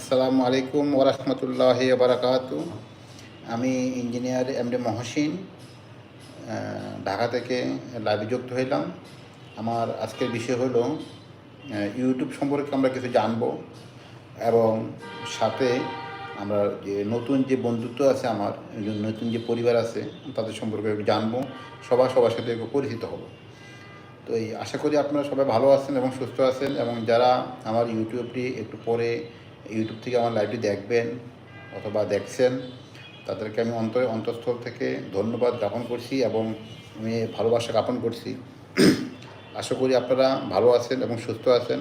আসসালামু আলাইকুম ওরহমতুল্লাহ বারাকাতু। আমি engineer M D Mohsin Dhaka থেকে লাইভে যুক্ত হইলাম। আমার আজকের বিষয় হলো ইউটিউব সম্পর্কে আমরা কিছু জানব এবং সাথে আমরা যে নতুন যে বন্ধুত্ব আছে আমার নতুন যে পরিবার আছে, তাদের সম্পর্কে জানব। সবার সবার সাথে পরিচিত হব। তো এই আশা করি আপনারা সবাই ভালো আছেন এবং সুস্থ আছেন এবং যারা আমার ইউটিউবটি একটু পরে ইউটিউব থেকে আমার লাইভটি দেখবেন অথবা দেখছেন, তাদেরকে আমি অন্তর অন্তঃস্থল থেকে ধন্যবাদ জ্ঞাপন করছি এবং আমি ভালোবাসা জ্ঞাপন করছি। আশা করি আপনারা ভালো আছেন এবং সুস্থ আছেন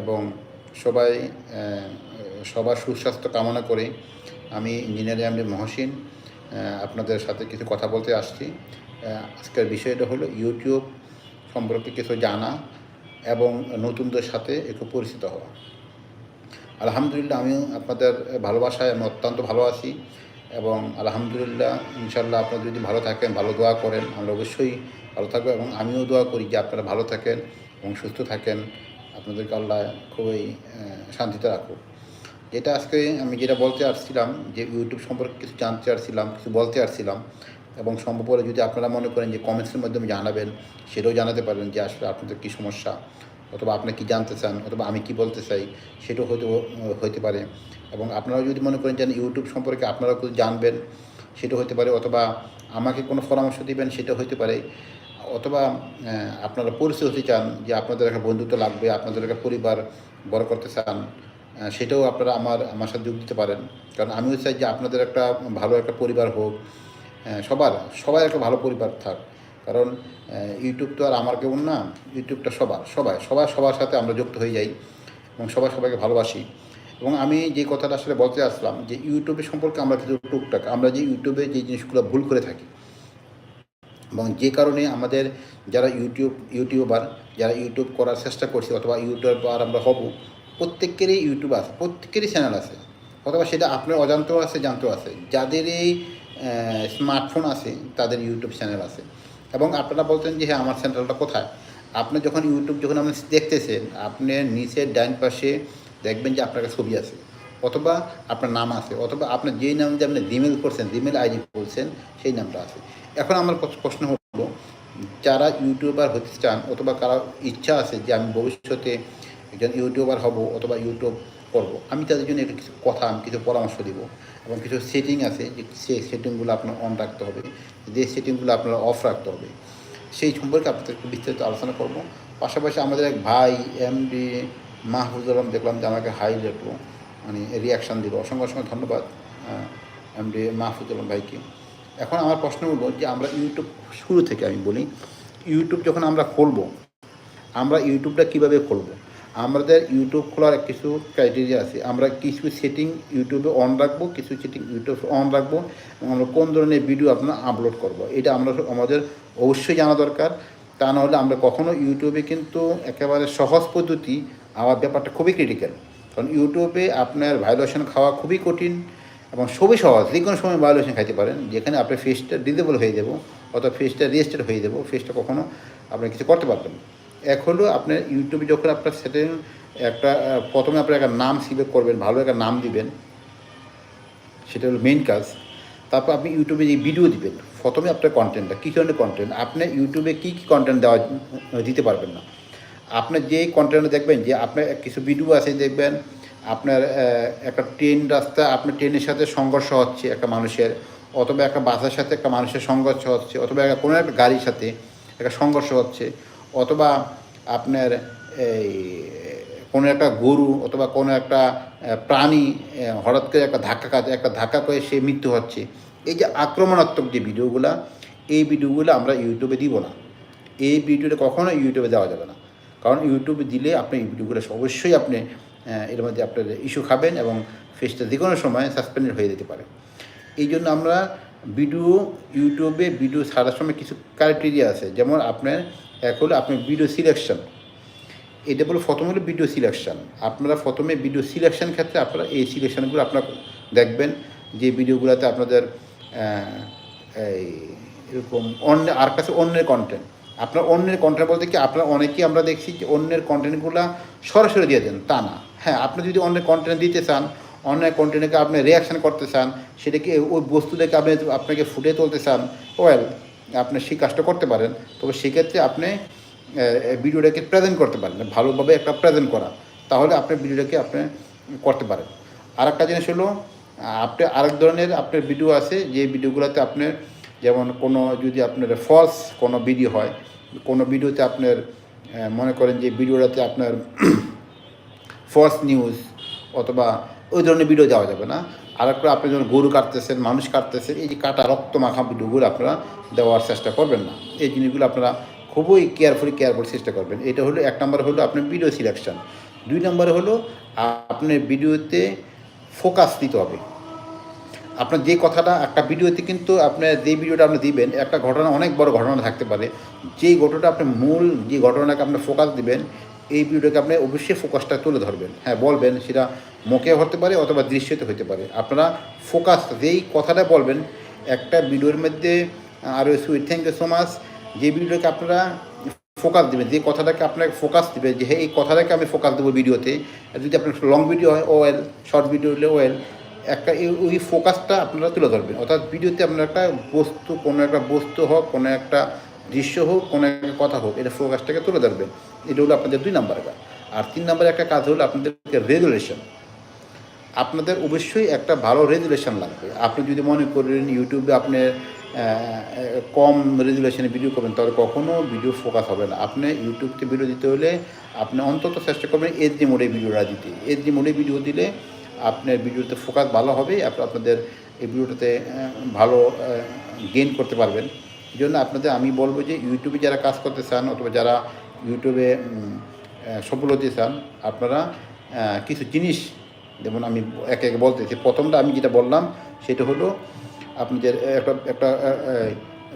এবং সবাই সবার সুস্বাস্থ্য কামনা করে আমি ইঞ্জিনিয়ারিং এমডি মহসিন আপনাদের সাথে কিছু কথা বলতে আসছি। আজকের বিষয়টা হলো ইউটিউব সম্পর্কে কিছু জানা এবং নতুনদের সাথে একটু পরিচিত হওয়া। আলহামদুলিল্লাহ আমিও আপনাদের ভালোবাসায় আমি অত্যন্ত ভালো আছি এবং আলহামদুলিল্লাহ ইনশাল্লাহ আপনারা যদি ভালো থাকেন, ভালো দোয়া করেন, আমরা অবশ্যই ভালো থাকব এবং আমিও দোয়া করি যে আপনারা ভালো থাকেন এবং সুস্থ থাকেন। আপনাদেরকে আল্লাহ খুবই শান্তিতে রাখুক। যেটা আজকে আমি যেটা বলতে আসছিলাম, যে ইউটিউব সম্পর্কে কিছু জানতে আসছিলাম, কিছু বলতে আসছিলাম এবং সম্ভব হলে যদি আপনারা মনে করেন যে কমেন্টসের মাধ্যমে জানাবেন, সেটাও জানাতে পারেন যে আসলে আপনাদের কী সমস্যা। অথবা আপনি কি জানতে চান, অথবা আমি কি বলতে চাই, সেটাও হয়তো, হইতে পারে। এবং আপনারাও যদি মনে করেন যে ইউটিউব সম্পর্কে আপনারাও কিছু জানবেন, সেটা হতে পারে, অথবা আমাকে কোনো পরামর্শ দিবেন, সেটা হতে পারে। অথবা আপনারা পরিচয় হতে চান যে আপনাদের একটা বন্ধুত্ব লাগবে, আপনাদের একটা পরিবার বড় করতে চান সেটাও আপনারা আমার আমার সাথে যোগ দিতে পারেন। কারণ আমিও চাই যে আপনাদের একটা ভালো একটা পরিবার হোক সবার, সবাই একটা ভালো পরিবার থাক। কারণ ইউটিউব তো আর আমার কেমন না ইউটিউবটা সবার, সবাই সবাই সবার সাথে আমরা যুক্ত হয়ে যাই এবং সবাই সবাইকে ভালোবাসি। এবং আমি যে কথাটা আসলে বলতে আসলাম যে ইউটিউবের সম্পর্কে আমরা কিছু টুকটাক, আমরা যে ইউটিউবে যে জিনিসগুলো ভুল করে থাকি এবং যে কারণে আমাদের যারা ইউটিউব ইউটিউবার যারা ইউটিউব করার চেষ্টা করছি অথবা ইউটিউব ইউটিউবার আমরা হব, প্রত্যেকেরই ইউটিউব আছে, প্রত্যেকেরই চ্যানেল আছে। অথবা সেটা আপনার অজান্তেও আছে, জানতেও আছে। যাদের এই স্মার্টফোন আছে, তাদের ইউটিউব চ্যানেল আছে। এবং আপনারা বলতেন যে হ্যাঁ আমার চ্যানেলটা কোথায়? আপনি যখন ইউটিউব যখন আপনি দেখতেছেন, আপনি নিচের ডাইন পাশে দেখবেন যে আপনার ছবি আছে, অথবা আপনার নাম আছে, অথবা আপনার যেই নাম দিয়ে আপনি জিমেল করছেন জিমেল আইডি বলছেন, সেই নামটা আছে। এখন আমার প্রশ্ন হলো, যারা ইউটিউবার হতে চান, অথবা কারও ইচ্ছা আছে যে, আমি ভবিষ্যতে একজন ইউটিউবার হব, অথবা ইউটিউব করব, আমি তাদের জন্য একটু কিছু কথা, আমি কিছু পরামর্শ দিব। এবং কিছু সেটিং আছে যে সেই সেটিংগুলো আপনার অন রাখতে হবে, যে সেটিংগুলো আপনার অফ রাখতে হবে। সেই সম্পর্কে আপনাদের একটু বিস্তারিত আলোচনা করব। পাশাপাশি আমাদের এক ভাই এম এমডি মাহফুজুর আলম, দেখলাম যে আমাকে হাই লেখলো মানে রিয়াকশান দিল। অসংখ্য অসংখ্য ধন্যবাদ এমডি মাহফুজুর আলম ভাইকে। এখন আমার প্রশ্ন হলো যে আমরা ইউটিউব, শুরু থেকে আমি বলি, ইউটিউব যখন আমরা খুলব, আমরা ইউটিউবটা কীভাবে খুলবো? আমাদের ইউটিউব খোলার কিছু ক্রাইটেরিয়া আছে। আমরা কিছু সেটিং ইউটিউবে অন রাখব, কিছু সেটিং ইউটিউব অন রাখব, আমরা কোন ধরনের ভিডিও আপনার আপলোড করব, এটা আমরা আমাদের অবশ্যই জানা দরকার। তা নাহলে আমরা কখনো ইউটিউবে কিন্তু একেবারে সহজ পদ্ধতি আমার ব্যাপারটা খুবই ক্রিটিক্যাল কারণ ইউটিউবে আপনার ভায়োলেশন খাওয়া খুবই কঠিন এবং সবই সহজ। যে কোনো সময় ভায়োলেশন খাইতে পারেন, যেখানে আপনার ফেসটা ডিজেবল হয়ে যাব, অথবা ফেসটা রেজিস্টার হয়ে যাব ফেসটা কখনো আপনি কিছু করতে পারবেন না। এক হলো আপনার ইউটিউবে যখন আপনার সেটিং একটা, প্রথমে আপনার একটা নাম সিলেক্ট করবেন, ভালো একটা নাম দিবেন, সেটা হলো মেইন কাজ। তারপর আপনি ইউটিউবে যে ভিডিও দিবেন, প্রথমে আপনার কন্টেন্টটা কী ধরনের কন্টেন্ট আপনি ইউটিউবে কী কী কন্টেন্ট দেওয়া, দিতে পারবেন না। আপনার যে কন্টেন্ট দেখবেন, যে আপনার কিছু ভিডিও আছে দেখবেন, আপনার একটা ট্রেন রাস্তা, আপনার ট্রেনের সাথে সংঘর্ষ হচ্ছে একটা মানুষের, অথবা একটা বাসের সাথে একটা মানুষের সংঘর্ষ হচ্ছে, অথবা একটা- কোনো একটা গাড়ির সাথে একটা সংঘর্ষ হচ্ছে, অথবা আপনার এই, কোনো একটা গরু অথবা কোনো একটা প্রাণী হঠাৎ করে একটা ধাক্কা খাচ্ছে একটা ধাক্কা করে সে মৃত্যু হচ্ছে। এই যে আক্রমণাত্মক যে ভিডিওগুলো, এই ভিডিওগুলো আমরা ইউটিউবে দিব না। এই ভিডিওটা কখনো ইউটিউবে দেওয়া যাবে না। কারণ ইউটিউবে দিলে আপনি এই ভিডিওগুলো অবশ্যই আপনি এর মধ্যে আপনার ইস্যু খাবেন এবং ফেসটা যে কোনো সময় সাসপেন্ডেড হয়ে যেতে পারে। এই জন্য আমরা ভিডিও ইউটিউবে ভিডিও ছাড়ার সময় কিছু ক্রাইটেরিয়া আছে। যেমন আপনার এক হলো আপনার ভিডিও সিলেকশন এটা বলে প্রথম হলো ভিডিও সিলেকশন আপনারা প্রথমে ভিডিও সিলেকশন ক্ষেত্রে আপনারা এই সিলেকশনগুলো আপনারা দেখবেন। যে ভিডিওগুলোতে আপনাদের এই এরকম অন্য, আর কাছে অন্যের কন্টেন্ট আপনার অন্যের কন্টেন্ট বলতে কি, আপনার অনেকেই আমরা দেখছি যে অন্যের কন্টেন্টগুলো সরাসরি দিয়ে দেন, তা না। হ্যাঁ আপনি যদি অন্য কন্টেন্ট দিতে চান অন্য কন্টেন্টকে আপনি রিয়াকশান করতে চান, সেটাকে ওই বস্তুটাকে আপনি আপনাকে ফুটে তুলতে চান ওয়েল আপনি সেই কাজটা করতে পারেন, তবে সেক্ষেত্রে আপনি ভিডিওটাকে প্রেজেন্ট করতে পারেন ভালোভাবে একটা প্রেজেন্ট করা, তাহলে আপনি ভিডিওটাকে আপনি করতে পারেন। আর একটা জিনিস হলো, আপনি আরেক ধরনের আপনার ভিডিও আছে, যে ভিডিওগুলোতে আপনার যেমন কোনো যদি আপনার ফলস কোনো ভিডিও হয়, কোনো ভিডিওতে আপনার মনে করেন যে ভিডিওটাতে আপনার ফলস নিউজ অথবা ওই ধরনের ভিডিও দেওয়া যাবে না। আর একটা আপনি যখন গরু কাটতেছেন, মানুষ কাটতেছেন, এই যে কাটা রক্ত মাখা ভিডিওগুলো আপনারা দেওয়ার চেষ্টা করবেন না। এই জিনিসগুলো আপনারা খুবই কেয়ারফুলি কেয়ারফুল চেষ্টা করবেন। এটা হলো, এক নম্বর হলো আপনার ভিডিও সিলেকশন দুই নম্বরে হলো, আপনার ভিডিওতে ফোকাস দিতে হবে। আপনার যে কথাটা, একটা ভিডিওতে কিন্তু আপনার যে ভিডিওটা আপনি দিবেন, একটা ঘটনা, অনেক বড় ঘটনা থাকতে পারে। যেই ঘটনাটা আপনি মূল, যে ঘটনাকে আপনি ফোকাস দিবেন এই ভিডিওটাকে আপনি অবশ্যই ফোকাসটা তুলে ধরবেন। হ্যাঁ বলবেন সেটা মুখে হতে পারে অথবা দৃশ্যতে হতে পারে। আপনারা ফোকাস যেই কথাটা বলবেন, একটা ভিডিওর মধ্যে আরও sweet thank you so much যে ভিডিওটাকে আপনারা ফোকাস দেবেন, যে কথাটাকে আপনাকে ফোকাস দেবে যে হ্যাঁ এই কথাটাকে আমি ফোকাস দেবো ভিডিওতে। যদি আপনার লং ভিডিও হয় ওয়েল শর্ট ভিডিও হলে ওয়েল একটা ওই ফোকাসটা আপনারা তুলে ধরবেন। অর্থাৎ ভিডিওতে আপনার একটা বস্তু, কোনো একটা বস্তু হোক, কোনো একটা দৃশ্য হোক, কোনো একটা কথা হোক, এটা ফোকাসটাকে তুলে ধরবেন এটা হলো আপনাদের দুই নাম্বার কাজ। আর তিন নম্বরে একটা কাজ হলো আপনাদেরকে রেগুলেশন আপনাদের অবশ্যই একটা ভালো রেজুলেশন লাগবে। আপনি যদি মনে করেন ইউটিউবে আপনি কম রেজুলেশনে ভিডিও করবেন, তাহলে কখনও ভিডিও ফোকাস হবে না। আপনি ইউটিউবতে ভিডিও দিতে হলে আপনি অন্তত চেষ্টা করবেন এইচডি মোডে ভিডিওটা দিতে। এইচডি মোডে ভিডিও দিলে আপনার ভিডিওতে ফোকাস ভালো হবে আপ- আপনাদের এই ভিডিওটাতে ভালো গেইন করতে পারবেন। জন্য আপনাদের আমি বলব যে ইউটিউবে যারা কাজ করতে চান অথবা যারা ইউটিউবে সফল হতে চান আপনারা কিছু জিনিস যেমন আমি একে একে বলতেছি। প্রথমটা আমি যেটা বললাম সেটা হলো আপনাদের একটা একটা আহ,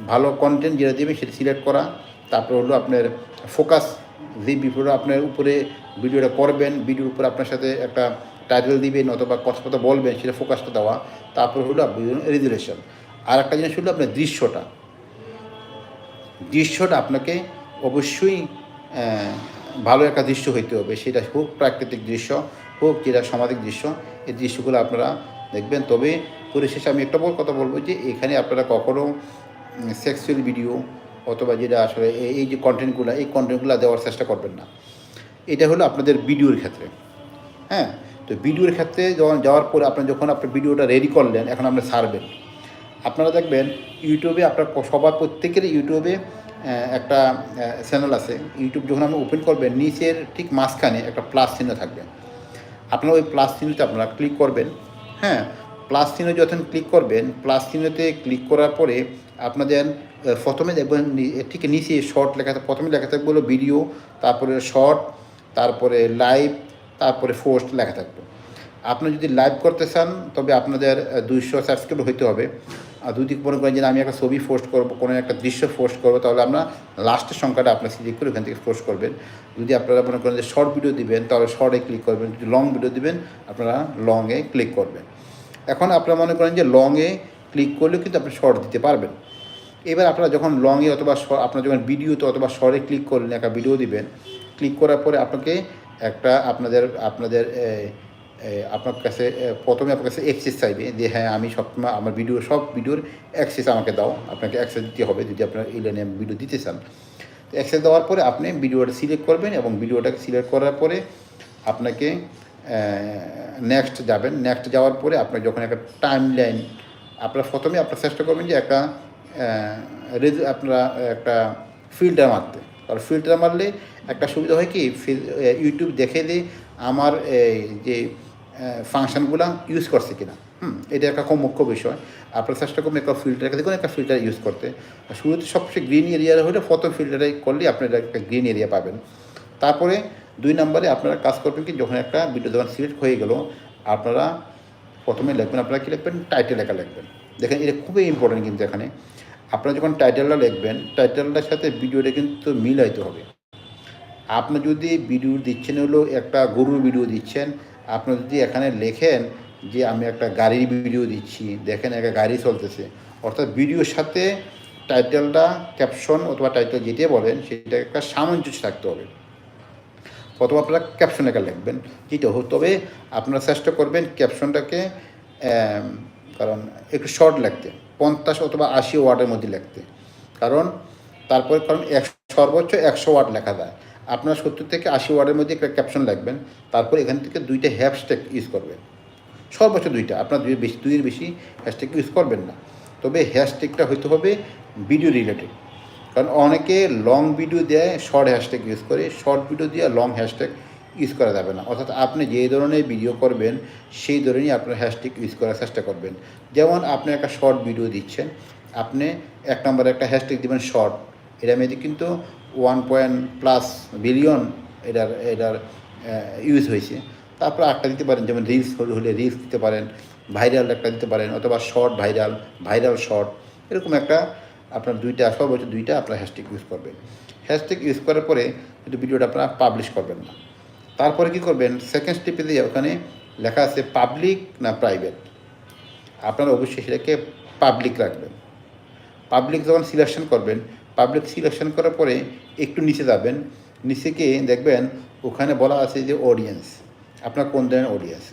ভালো কন্টেন্ট যেটা দেবেন সেটা সিলেক্ট করা। তারপর হলো আপনার ফোকাস যে বিষয়টা আপনার উপরে ভিডিওটা করবেন ভিডিওর উপরে আপনার সাথে একটা টাইটেল দিবেন অথবা কথা বলবেন সেটা ফোকাসটা দেওয়া। তারপর হলো রেজুলেশন আর একটা জিনিস হলো আপনার দৃশ্যটা। দৃশ্যটা আপনাকে অবশ্যই ভালো একটা দৃশ্য হইতে হবে। সেটা হোক প্রাকৃতিক দৃশ্য, হোক যেটা সামাজিক দৃশ্য, এই দৃশ্যগুলো আপনারা দেখবেন। তবে পরিশেষে আমি একটা বড় কথা বলব যে, এখানে আপনারা কখনো সেক্সুয়াল ভিডিও অথবা যেটা আসলে এই- যে কন্টেন্টগুলো এই কন্টেন্টগুলো দেওয়ার চেষ্টা করবেন না। এটা হলো আপনাদের ভিডিওর ক্ষেত্রে। হ্যাঁ? তো ভিডিওর ক্ষেত্রে যখন যাওয়ার পরে আপনি যখন আপনার ভিডিওটা রেডি করলেন, এখন আপনি ছাড়বেন আপনারা দেখবেন ইউটিউবে আপনার সবার প্রত্যেকের ইউটিউবে একটা চ্যানেল আছে। ইউটিউব যখন আপনি ওপেন করবেন, নিচের ঠিক মাঝখানে একটা প্লাস চিহ্ন থাকবে। আপনারা ওই প্লাস চিহ্নতে আপনারা ক্লিক করবেন হ্যাঁ? প্লাস চিহ্ন যখন ক্লিক করবেন প্লাস চিহ্নতে ক্লিক করার পরে আপনাদের প্রথমে দেখবেন ঠিক নিচে শর্ট লেখা প্রথমে লেখা থাকবে হলো ভিডিও তারপরে শর্ট তারপরে লাইভ তারপরে পোস্ট লেখা থাকবে। আপনি যদি লাইভ করতে চান, তবে আপনাদের দুইশো সাবস্ক্রাইব হইতে হবে। আর দুই দিক মনে করেন যে আমি একটা ছবি পোস্ট করব, কোনো একটা দৃশ্য পোস্ট করব, তাহলে আমরা লাস্টের সংখ্যাটা আপনার সিলেক্ট করে ওখান থেকে পোস্ট করবেন। যদি আপনারা মনে করেন যে শর্ট ভিডিও দিবেন, তাহলে শর্টে ক্লিক করবেন। যদি লং ভিডিও দিবেন, আপনারা লংয়ে ক্লিক করবেন। এখন আপনারা মনে করেন যে লংয়ে ক্লিক করলেও কিন্তু আপনি শর্ট দিতে পারবেন। এবার আপনারা যখন লংয়ে অথবা আপনারা যখন ভিডিওতে অথবা শর্টে ক্লিক করলেন, একটা ভিডিও দিবেন ক্লিক করার পরে আপনাকে একটা আপনাদের আপনাদের আপনার কাছে প্রথমে আপনার কাছে অ্যাক্সেস চাইবে যে হ্যাঁ আমি সবসময় আমার ভিডিও সব ভিডিওর অ্যাক্সেস আমাকে দাও। আপনাকে অ্যাক্সেস দিতে হবে যদি আপনার এই লাইনে ভিডিও দিতে চান। তো অ্যাক্সেস দেওয়ার পরে আপনি ভিডিওটা সিলেক্ট করবেন এবং ভিডিওটাকে সিলেক্ট করার পরে আপনাকে নেক্সট যাবেন। নেক্সট যাওয়ার পরে আপনার যখন একটা টাইম লাইন আপনারা প্রথমে আপনার চেষ্টা করবেন যে একটা রেজ- আপনারা একটা ফিল্টার মারতে। কারণ ফিল্টার মারলে একটা সুবিধা হয় কি ইউটিউব দেখে দিয়ে আমার এই যে ফাংশনগুলো ইউজ করছে কিনা। হুম, এটা একটা খুব মুখ্য বিষয়। আপনারা চেষ্টা করবেন একটা ফিল্টার দেখুন একটা ফিল্টার ইউজ করতে। শুরুতে সবচেয়ে গ্রিন এরিয়া হলে প্রথম ফিল্টারে করলে আপনারা একটা গ্রিন এরিয়া পাবেন। তারপরে দুই নম্বরে আপনারা কাজ করবেন কি, যখন একটা ভিডিও যখন সিলেক্ট হয়ে গেল, আপনারা প্রথমে লিখবেন, আপনারা কী লিখবেন? টাইটেল লেখা লিখবেন। দেখেন, এটা খুবই ইম্পর্টেন্ট কিন্তু এখানে। আপনারা যখন টাইটেলটা লিখবেন টাইটেলটার সাথে ভিডিওটা কিন্তু মিল মিলাইতে হবে। আপনি যদি ভিডিও দিচ্ছেন, হলো একটা গরুর ভিডিও দিচ্ছেন, আপনি যদি এখানে লেখেন যে আমি একটা গাড়ির ভিডিও দিচ্ছি, দেখেন একটা গাড়ি চলতেছে, অর্থাৎ ভিডিওর সাথে টাইটেলটা ক্যাপশন অথবা টাইটেল যেটা বলেন সেটা একটা সামঞ্জস্য থাকতে হবে। অথবা আপনারা ক্যাপশন একা লিখবেন, যেটা হোক। তবে আপনারা চেষ্টা করবেন ক্যাপশনটাকে কারণ একটু শর্ট লিখতে, পঞ্চাশ অথবা আশি ওয়ার্ডের মধ্যে লিখতে। কারণ, তারপরে কারণ এক সর্বোচ্চ একশো ওয়ার্ড লেখা যায়। আপনার সত্তর থেকে আশি ওয়ার্ডের মধ্যে একটা ক্যাপশন লাগবেন তারপর এখান থেকে দুইটা হ্যাশট্যাগ ইউজ করবেন। সর্বোচ্চ দুইটা, আপনার দুই বেশি, দুইয়ের বেশি হ্যাশট্যাগ ইউজ করবেন না। তবে হ্যাশট্যাগটা হইতে হবে ভিডিও রিলেটেড কারণ অনেকে লং ভিডিও দেয় শর্ট হ্যাশট্যাগ ইউজ করে শর্ট ভিডিও দিয়ে লং হ্যাশট্যাগ ইউজ করা যাবে না। অর্থাৎ আপনি যে ধরনের ভিডিও করবেন, সেই ধরনেরই আপনার হ্যাশট্যাগ ইউজ করার চেষ্টা করবেন। যেমন আপনি একটা শর্ট ভিডিও দিচ্ছেন, আপনি এক নম্বরে একটা হ্যাশট্যাগ দিবেন শর্ট এটার মধ্যে কিন্তু ওয়ান পয়েন্ট প্লাস বিলিয়ন এটার এটার ইউজ হয়েছে। তারপর একটা দিতে পারেন, যেমন রিলস হলে রিলস দিতে পারেন ভাইরাল একটা দিতে পারেন, অথবা শর্ট ভাইরাল ভাইরাল শর্ট এরকম একটা আপনার দুইটা সর্বোচ্চ দুইটা আপনার হ্যাশট্যাগ ইউজ করবেন। হ্যাশট্যাগ ইউজ করার পরে কিন্তু ভিডিওটা আপনারা পাবলিশ করবেন না। তারপরে কি করবেন? সেকেন্ড স্টেপে দিয়ে ওখানে লেখা আছে পাবলিক না প্রাইভেট আপনারা অবশ্যই সেটাকে পাবলিক রাখবেন। পাবলিক যখন সিলেকশন করবেন পাবলিক সিলেকশন করার পরে একটু নিচে যাবেন। নিচে গিয়ে দেখবেন ওখানে বলা আছে যে অডিয়েন্স আপনার কোন ধরনের অডিয়েন্স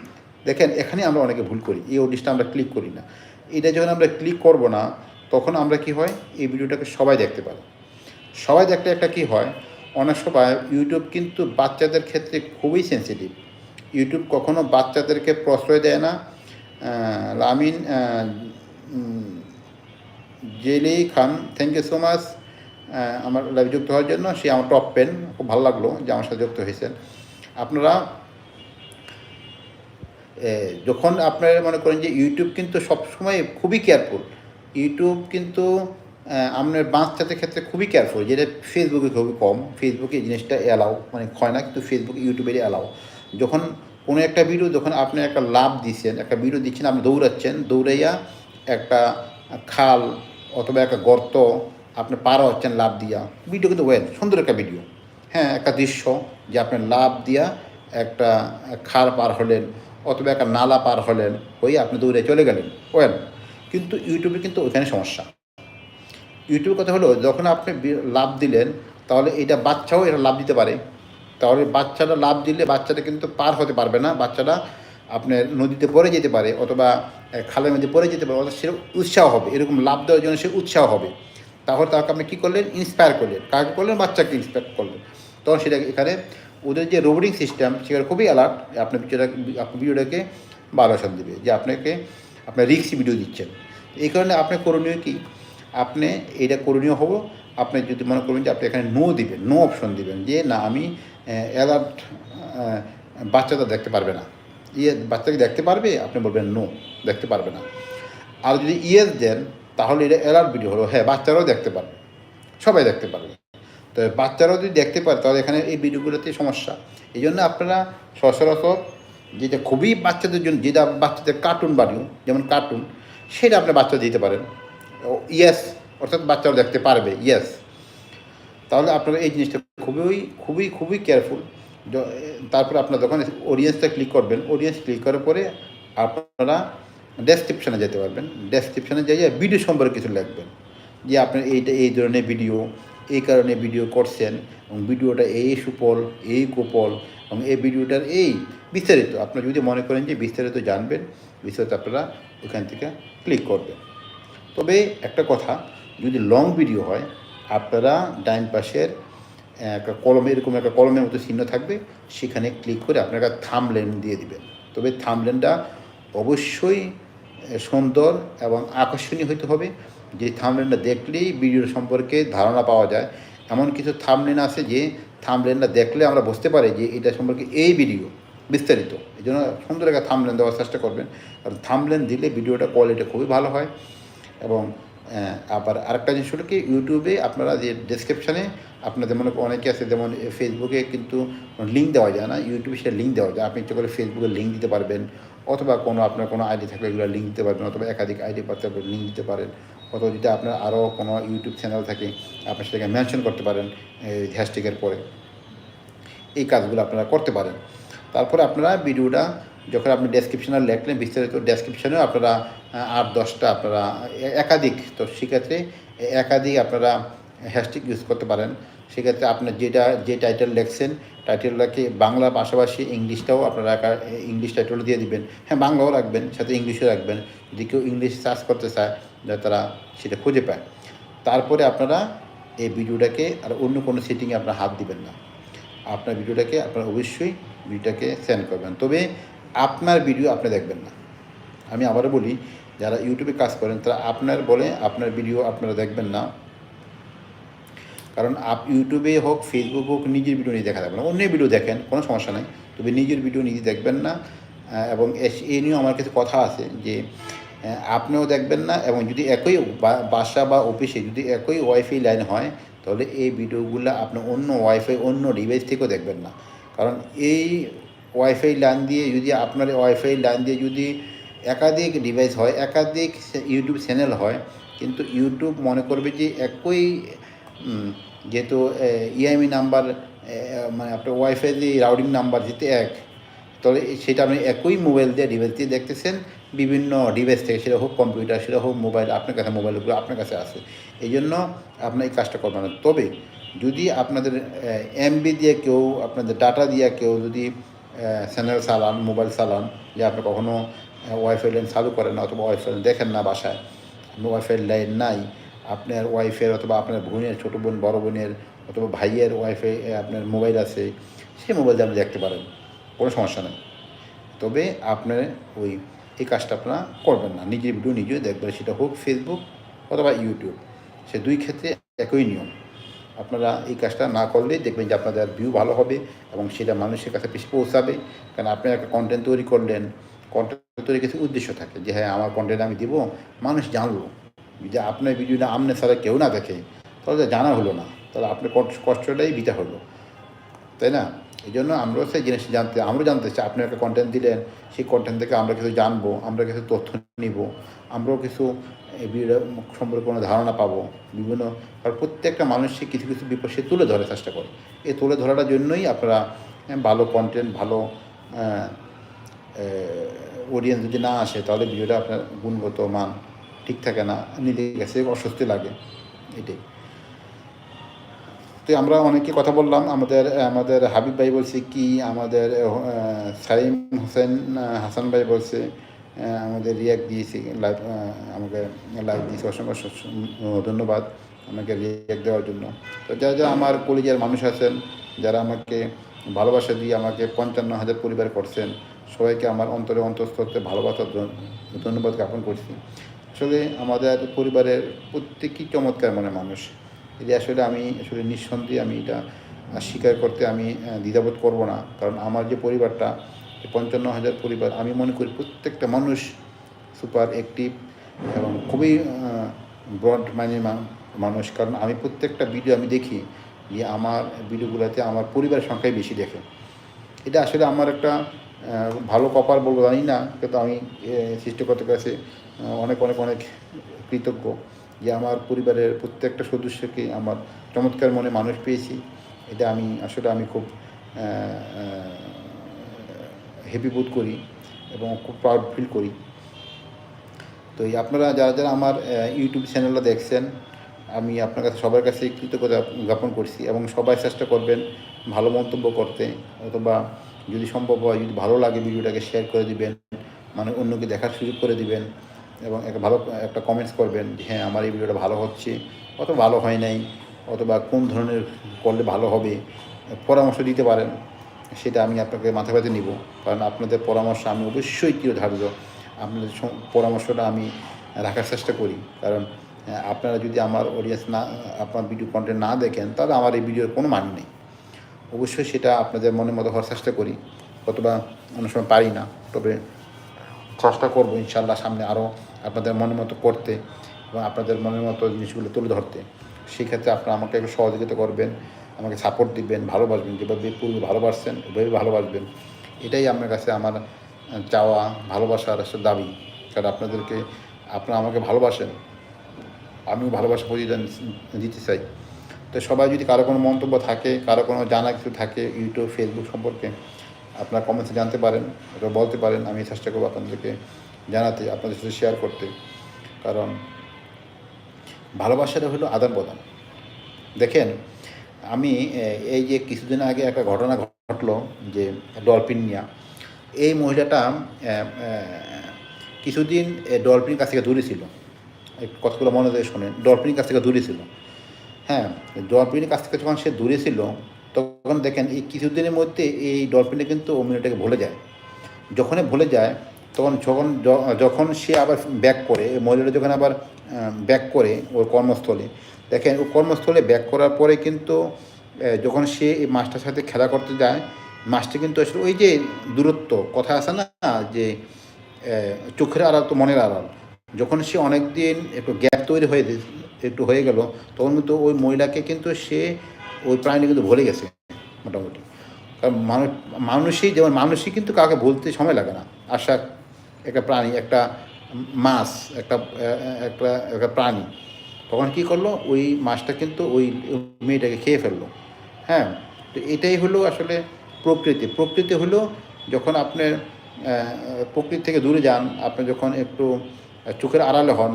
দেখেন, এখানে আমরা অনেকে ভুল করি। এই অডিয়েন্সটা আমরা ক্লিক করি না। এটা যখন আমরা ক্লিক করব না, তখন আমরা কি হয়? এই ভিডিওটাকে সবাই দেখতে পারে সবাই দেখলে একটা কি হয়? অনেক সময় ইউটিউব কিন্তু বাচ্চাদের ক্ষেত্রে খুবই সেন্সিটিভ ইউটিউব কখনো বাচ্চাদেরকে প্রশ্রয় দেয় না। লামিন জেলি, খান থ্যাংক ইউ সো মাচ আমার লাইভ যুক্ত হওয়ার জন্য। সে আমার টপ পেন খুব ভালো লাগল যে আমার সাথে যুক্ত হয়েছেন আপনারা যখন আপনারা মনে করেন যে ইউটিউব কিন্তু সবসময় খুবই কেয়ারফুল ইউটিউব কিন্তু আপনার বাচ্চাদের ক্ষেত্রে খুবই কেয়ারফুল যেটা ফেসবুকে খুবই কম। ফেসবুকে এই জিনিসটা অ্যালাউ মানে হয় না, কিন্তু ফেসবুকে ইউটিউবেরই অ্যালাউ যখন কোনো একটা ভিডিও যখন আপনি একটা লাভ দিচ্ছেন, একটা ভিডিও দিচ্ছেন, আপনি দৌড়াচ্ছেন, দৌড়াইয়া একটা খাল অথবা একটা গর্ত আপনি পার হচ্ছেন লাভ দিয়া। ভিডিও কিন্তু ওয়েল সুন্দর একটা ভিডিও হ্যাঁ একটা দৃশ্য যে আপনি লাভ দিয়া একটা খার পার হলেন অথবা একটা নালা পার হলেন ওই আপনি দৌড়ে চলে গেলেন। ওয়েল কিন্তু ইউটিউবে কিন্তু ওইখানে সমস্যা। ইউটিউবের কথা হলো, যখন আপনি লাভ দিলেন, তাহলে এটা বাচ্চাও এটা লাভ দিতে পারে। তাহলে বাচ্চাটা লাভ দিলে বাচ্চাটা কিন্তু পার হতে পারবে না বাচ্চাটা আপনার নদীতে পড়ে যেতে পারে অথবা খালের মধ্যে পড়ে যেতে পারে অথবা সে উৎসাহ হবে, এরকম লাভ দেওয়ার জন্য সে উৎসাহ হবে। তাহলে তাকে আপনি কী করলেন? ইন্সপায়ার করলেন। কাকে করলেন? বাচ্চাকে ইন্সপায়ার করলেন। তখন সেটা এখানে ওদের যে রোবোটিং সিস্টেম সেখানে খুবই অ্যালার্ট আপনার ভিডিওটা আপনার ভিডিওটাকে ভালোবাসা দেবে, যে আপনাকে আপনার রিক্সি ভিডিও দিচ্ছেন। এই কারণে আপনার করণীয় কি? আপনি এটা করণীয় হব, আপনি যদি মনে করবেন যে আপনি এখানে নো দিবেন নো অপশন দিবেন, যে না আমি অ্যালার্ট বাচ্চাটা দেখতে পারবে না। ইয়ে বাচ্চাকে দেখতে পারবে? আপনি বলবেন, নো, দেখতে পারবে না। আর যদি ইয়েস দেন, তাহলে এটা অ্যালার্ট ভিডিও হলো হ্যাঁ বাচ্চারাও দেখতে পারবে। সবাই দেখতে পারবে। তো বাচ্চারাও যদি দেখতে পারে, তাহলে এখানে এই ভিডিওগুলোতে সমস্যা। এই জন্য আপনারা সচরাচর যেটা খুবই বাচ্চাদের জন্য, যেটা বাচ্চাদের কার্টুন বানিও, যেমন কার্টুন সেটা আপনি বাচ্চা দিতে পারেন। ইয়েস অর্থাৎ বাচ্চারা দেখতে পারবে ইয়েস তাহলে আপনারা এই জিনিসটা খুবই খুবই খুবই কেয়ারফুল তারপর আপনার যখন অডিয়েন্সটা ক্লিক করবেন অডিয়েন্স ক্লিক করার পরে আপনারা ডেসক্রিপশানে যেতে পারবেন। ডেসক্রিপশানে যাইয়ে ভিডিও সম্পর্কে কিছু লিখবেন। যে আপনার এইটা এই ধরনের ভিডিও এই কারণে ভিডিও করছেন, এবং ভিডিওটা এই সুফল, এই কুফল, এবং এই ভিডিওটার এই বিস্তারিত। আপনারা যদি মনে করেন যে বিস্তারিত জানবেন, বিস্তারিত আপনারা ওখান থেকে ক্লিক করবেন। তবে একটা কথা, যদি লং ভিডিও হয়, আপনারা ডাইন পাশের কলম, এরকম একটা কলমের মতো চিহ্ন থাকবে, সেখানে ক্লিক করে আপনারা থামলেন দিয়ে দিবেন। তবে থামলেনটা অবশ্যই সুন্দর এবং আকর্ষণীয় হতে হবে। যে থামলেনটা দেখলেই ভিডিও সম্পর্কে ধারণা পাওয়া যায়। এমন কিছু থামলেন আছে যে থামলেনটা দেখলে আমরা বুঝতে পারি যে এটা সম্পর্কে এই ভিডিও বিস্তারিত। এই জন্য সুন্দর একটা থামলেন দেওয়ার চেষ্টা করবেন। কারণ থামলেন দিলে ভিডিওটা কোয়ালিটি খুবই ভালো হয়। এবং আবার আরেকটা জিনিস হলো কি ইউটিউবে আপনারা যে ডেসক্রিপশানে আপনাদের মনে অনেকে আছে, যেমন ফেসবুকে কিন্তু লিঙ্ক দেওয়া যায় না ইউটিউবে সেটা লিঙ্ক দেওয়া যায়। আপনি ইচ্ছে করে ফেসবুকে লিঙ্ক দিতে পারবেন, অথবা কোনো আপনার কোনো আইডি থাকলে এগুলো লিঙ্ক দিতে পারবেন, অথবা একাধিক আইডি পাতে লিঙ্ক দিতে পারেন, অথবা যদি আপনার আরও কোনো ইউটিউব চ্যানেল থাকে, আপনি সেটাকে মেনশন করতে পারেন হ্যাশট্যাগের পরে। এই কাজগুলো আপনারা করতে পারেন। তারপরে আপনারা ভিডিওটা যখন আপনি ডেসক্রিপশনে লেখলেন, বিস্তারিত ডেসক্রিপশনেও আপনারা আট, দশটা আপনারা একাধিক, তো সেক্ষেত্রে একাধিক আপনারা হ্যাশট্যাগ ইউজ করতে পারেন। সেক্ষেত্রে আপনার যেটা, যে টাইটেল লেখছেন টাইটেলটাকে বাংলা পাশাপাশি ইংলিশটাও আপনারা ইংলিশ টাইটেল দিয়ে দিবেন। হ্যাঁ বাংলাও রাখবেন, সাথে ইংলিশও রাখবেন। যদি কেউ ইংলিশ সার্চ করতে চায় তারা সেটা খুঁজে পায়। তারপরে আপনারা এই ভিডিওটাকে আর অন্য কোনো সেটিংয়ে আপনার হাত দিবেন না। আপনার ভিডিওটাকে আপনারা অবশ্যই ভিডিওটাকে সেন্ড করবেন। তবে আপনার ভিডিও আপনি দেখবেন না। আমি আবারও বলি, যারা ইউটিউবে কাজ করেন, তারা আপনার বলে আপনার ভিডিও আপনারা দেখবেন না। কারণ আপ ইউটিউবে হোক ফেসবুক হোক, নিজের ভিডিও নিজে দেখা যাবে না। অন্যের ভিডিও দেখেন, কোনো সমস্যা নাই। তবে নিজের ভিডিও নিজে দেখবেন না। এবং এই নিয়েও আমার কাছে কথা আছে যে আপনিও দেখবেন না এবং যদি একই বাসা বা অফিসে যদি একই ওয়াইফাই লাইন হয়, তাহলে এই ভিডিওগুলো আপনি অন্য ওয়াইফাই অন্য ডিভাইস থেকেও দেখবেন না। কারণ এই ওয়াইফাই লাইন দিয়ে যদি আপনার ওয়াইফাই লাইন দিয়ে যদি একাধিক ডিভাইস হয়, একাধিক ইউটিউব চ্যানেল হয়, কিন্তু ইউটিউব মনে করবে যে একই যেহেতু ইএমই নাম্বার মানে আপনার ওয়াইফাই যে রাউডিং নাম্বার যেতে এক, তাহলে সেটা আপনি একই মোবাইল দিয়ে ডিভাইস দিয়ে দেখতেছেন, বিভিন্ন ডিভাইস থেকে, সেটা হোক কম্পিউটার সেটা হোক মোবাইল আপনার কাছে মোবাইলগুলো আপনার কাছে আছে। এই জন্য আপনার এই কাজটা করবেন তবে যদি আপনাদের এমবি দিয়ে কেউ, আপনাদের ডাটা দিয়ে কেউ যদি চ্যানেল চালান মোবাইল চালান, যে আপনি কখনও ওয়াইফাই লাইন চালু করেন না অথবা ওয়াইফাই লাইন দেখেন না বাসায় ওয়াইফাই লাইন নাই আপনার ওয়াইফের অথবা আপনার বোনের, ছোটো বোন, বড় বোনের অথবা ভাইয়ের ওয়াইফাই আপনার মোবাইল আছে, সেই মোবাইল দিয়ে আপনি দেখতে পারেন, কোনো সমস্যা নেই। তবে আপনার ওই এই কাজটা আপনারা করবেন না, নিজের ভিডিও নিজেও দেখবেন, সেটা হোক ফেসবুক অথবা ইউটিউব সে দুই ক্ষেত্রে একই নিয়ম। আপনারা এই কাজটা না করলে দেখবেন যে আপনাদের ভিউ ভালো হবে এবং সেটা মানুষের কাছে বেশি পৌঁছাবে। কারণ আপনি একটা কন্টেন্ট তৈরি করলেন কন্টেন্ট তৈরি কিছু উদ্দেশ্য থাকে যে হ্যাঁ আমার কন্টেন্ট আমি দিব, মানুষ জানলো। যদি আপনার ভিডিওটা আমনে ছাড়া কেউ না দেখে, তাহলে জানা হলো না। তাহলে আপনার কষ্ট- কষ্টটাই বিতা হলো। তাই না? এই জন্য আমরাও সেই জিনিস জানতে, আমরাও জানতে চাই, আপনি একটা কন্টেন্ট দিলেন, সেই কন্টেন্ট থেকে আমরা কিছু জানব, আমরা কিছু তথ্য নিব, আমরাও কিছু সম্পর্কে কোনো ধারণা পাবো। বিভিন্ন, কারণ প্রত্যেকটা মানুষই কিছু কিছু বিপদ সে তুলে ধরার চেষ্টা করে। এই তুলে ধরাটার জন্যই আপনারা ভালো কন্টেন্ট ভালো অডিয়েন্স যদি না আসে, তাহলে ভিডিওটা আপনার গুণগত মান ঠিক থাকে না, নিজের কাছে অস্বস্তি লাগে, এটাই। তো আমরা অনেকে কথা বললাম, আমাদের আমাদের হাবিব ভাই বলছে কি, আমাদের সাইম হোসেন হাসান ভাই বলছে আমাদের রিয়াক্ট দিয়েছে, লাইভ আমাকে লাইভ দিয়েছে, অসংখ্য ধন্যবাদ আমাকে রিয়াক্ট দেওয়ার জন্য। তো যারা যারা আমার কলিজার মানুষ আছেন, যারা আমাকে ভালোবাসা দিয়ে আমাকে পঞ্চান্ন হাজার পরিবার করছেন, সবাইকে আমার অন্তরে অন্তঃস্থতে ভালোবাসার ধন্যবাদ জ্ঞাপন করছি। আসলে আমাদের পরিবারের প্রত্যেকই চমৎকার মনে মানুষ। এটা আসলে আমি আসলে নিঃসন্দেহে আমি এটা স্বীকার করতে আমি দ্বিধাবোধ করব না। কারণ আমার যে পরিবারটা পঞ্চান্ন হাজার পরিবার, আমি মনে করি প্রত্যেকটা মানুষ সুপার অ্যাক্টিভ এবং খুবই ব্রড মাইন্ডের মানুষ। কারণ আমি প্রত্যেকটা ভিডিও আমি দেখি যে আমার ভিডিওগুলোতে আমার পরিবারের সংখ্যাই বেশি দেখে। এটা আসলে আমার একটা ভালো কপার বলব জানি না, কিন্তু আমি সৃষ্টিকর্তার কাছে অনেক অনেক অনেক কৃতজ্ঞ যে আমার পরিবারের প্রত্যেকটা সদস্যকে আমার চমৎকার মনে মানুষ পেয়েছি। এটা আমি, আসলে আমি খুব হ্যাপি বোধ করি এবং খুব প্রাউড ফিল করি। তো এই আপনারা যারা যারা আমার ইউটিউব চ্যানেলটা দেখছেন, আমি আপনার কাছে, সবার কাছে কৃতজ্ঞতা জ্ঞাপন করছি এবং সবাই চেষ্টা করবেন ভালো মন্তব্য করতে। অথবা যদি সম্ভব হয়, যদি ভালো লাগে ভিডিওটাকে শেয়ার করে দিবেন মানে অন্যকে দেখার সুযোগ করে দিবেন। এবং একটা ভালো, একটা কমেন্টস করবেন হ্যাঁ আমার এই ভিডিওটা ভালো হচ্ছে। অত ভালো হয় নাই। অথবা, কোন ধরনের করলে ভালো হবে? পরামর্শ দিতে পারেন। সেটা আমি আপনাকে মাথা ব্যথা নিব। কারণ আপনাদের পরামর্শ আমি অবশ্যই ধার্য আপনাদের পরামর্শটা আমি রাখার চেষ্টা করি। কারণ আপনারা যদি আমার অডিয়েন্স না, আপনার ভিডিও কন্টেন্ট না দেখেন, তাহলে আমার এই ভিডিওর কোনো মানে নেই। অবশ্যই সেটা আপনাদের মনের মতো হওয়ার চেষ্টা করি। অথবা, অনেক সময় পারি না। তবে চেষ্টা করব ইনশাল্লাহ সামনে আরও আপনাদের মনের মতো করতে এবং আপনাদের মনের মতো জিনিসগুলো তুলে ধরতে, সেক্ষেত্রে আপনারা আমাকে একটু সহযোগিতা করবেন, আমাকে সাপোর্ট দিবেন, ভালোবাসবেন, যেভাবে পূর্বে ভালোবাসছেন, ওইভাবে ভালোবাসবেন। এটাই আপনার কাছে আমার চাওয়া, ভালোবাসার একটা দাবি। কারণ আপনাদেরকে, আপনারা আমাকে ভালোবাসেন, আমিও ভালোবাসা প্রতিদান দিতে চাই। তো সবাই যদি কারও কোনো মন্তব্য থাকে, কারও কোনো জানা কিছু থাকে ইউটিউব ফেসবুক সম্পর্কে, আপনারা কমেন্টসে জানতে পারেন অথবা বলতে পারেন, আমি চেষ্টা করব আপনাদেরকে জানাতে, আপনাদের সাথে শেয়ার করতে। কারণ ভালোবাসাটা হলো আদান প্রদান। দেখেন, আমি এই যে কিছুদিন আগে একটা ঘটনা ঘটলো যে ডলফিন নিয়ে। এই মহিলাটা কিছুদিন ডলফিনের কাছ থেকে দূরে ছিল। এই কথাগুলো মনে দিয়ে শোনেন, ডলফিনের কাছ থেকে দূরে ছিল। হ্যাঁ ডলফিনের কাছ থেকে যখন সে দূরে ছিল, তখন দেখেন এই কিছুদিনের মধ্যে এই ডলফিনে কিন্তু অমিনটাকে ভুলে যায়। যখনই ভুলে যায় তখন যখন যখন সে আবার ব্যাক করে মহিলাটা যখন আবার ব্যাক করে ওর কর্মস্থলে, দেখেন ও কর্মস্থলে ব্যাক করার পরে কিন্তু যখন সে এই মাছটার সাথে খেলা করতে যায়, মাছটা কিন্তু আসলে ওই যে দূরত্ব, কথা আছে না, যে চোখের আড়াল তো মনের আড়াল। যখন সে অনেক দিন একটু গ্যাপ তৈরি হয়ে একটু হয়ে গেল, তখন কিন্তু ওই মহিলাকে কিন্তু সে ওই প্রাণী কিন্তু ভুলে গেছে, মোটামুটি। কারণ মানুষ, মানুষই যেমন, মানুষই কিন্তু কাউকে ভুলতে সময় লাগে না, আশা একটা প্রাণী, একটা মাছ, একটা একটা একটা প্রাণী। তখন কী করল? ওই মাছটা কিন্তু ওই মেয়েটাকে খেয়ে ফেলল। হ্যাঁ? তো এটাই হলো আসলে প্রকৃতি। প্রকৃতি হলো যখন আপনার প্রকৃতি থেকে দূরে যান, আপনি যখন একটু চোখের আড়ালে হন,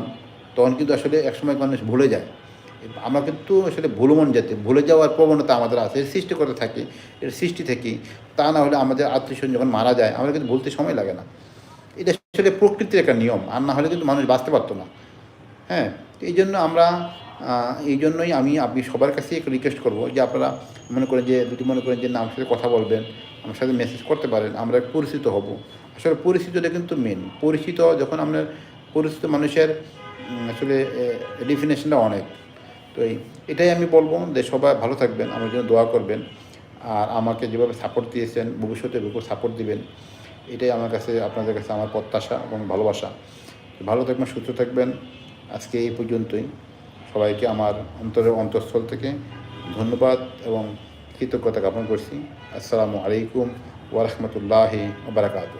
তখন কিন্তু আসলে একসময় মানুষ ভুলে যায়। আমরা কিন্তু আসলে ভুলমন জাতি। ভুলে যাওয়ার প্রবণতা আমাদের আছে সৃষ্টি করতে থাকি, এর সৃষ্টি থেকে। তা না হলে আমাদের আত্মীয় যখন মারা যায়, আমাদের কিন্তু বলতে সময় লাগে না। এটা আসলে প্রকৃতির একটা নিয়ম, আর না হলে কিন্তু মানুষ বাঁচতে পারতো না। হ্যাঁ এই জন্য আমরা এই জন্যই আমি, আপনি সবার কাছে একটু রিকোয়েস্ট করব যে আপনারা মনে করেন যে, যদি মনে করেন যে না, আমার সাথে কথা বলবেন, আমার সাথে মেসেজ করতে পারেন, আমরা পরিচিত হব। আসলে পরিচিতটা কিন্তু মেন পরিচিত যখন আপনার, পরিচিত মানুষের আসলে ডেফিনেশনটা অনেক। তো এই, এটাই আমি বলব যে সবাই ভালো থাকবেন, আমার জন্য দোয়া করবেন। আর আমাকে যেভাবে সাপোর্ট দিয়েছেন, ভবিষ্যতে সাপোর্ট দিবেন। এটাই আমার কাছে, আপনাদের কাছে আমার প্রত্যাশা এবং ভালোবাসা। ভালো থাকবেন, সুস্থ থাকবেন। আজকে এই পর্যন্তই। সবাইকে আমার অন্তরের অন্তঃস্থল থেকে ধন্যবাদ এবং কৃতজ্ঞতা জ্ঞাপন করছি। আসসালামু আলাইকুম ওরহমতুল্লাহি বারাকাতু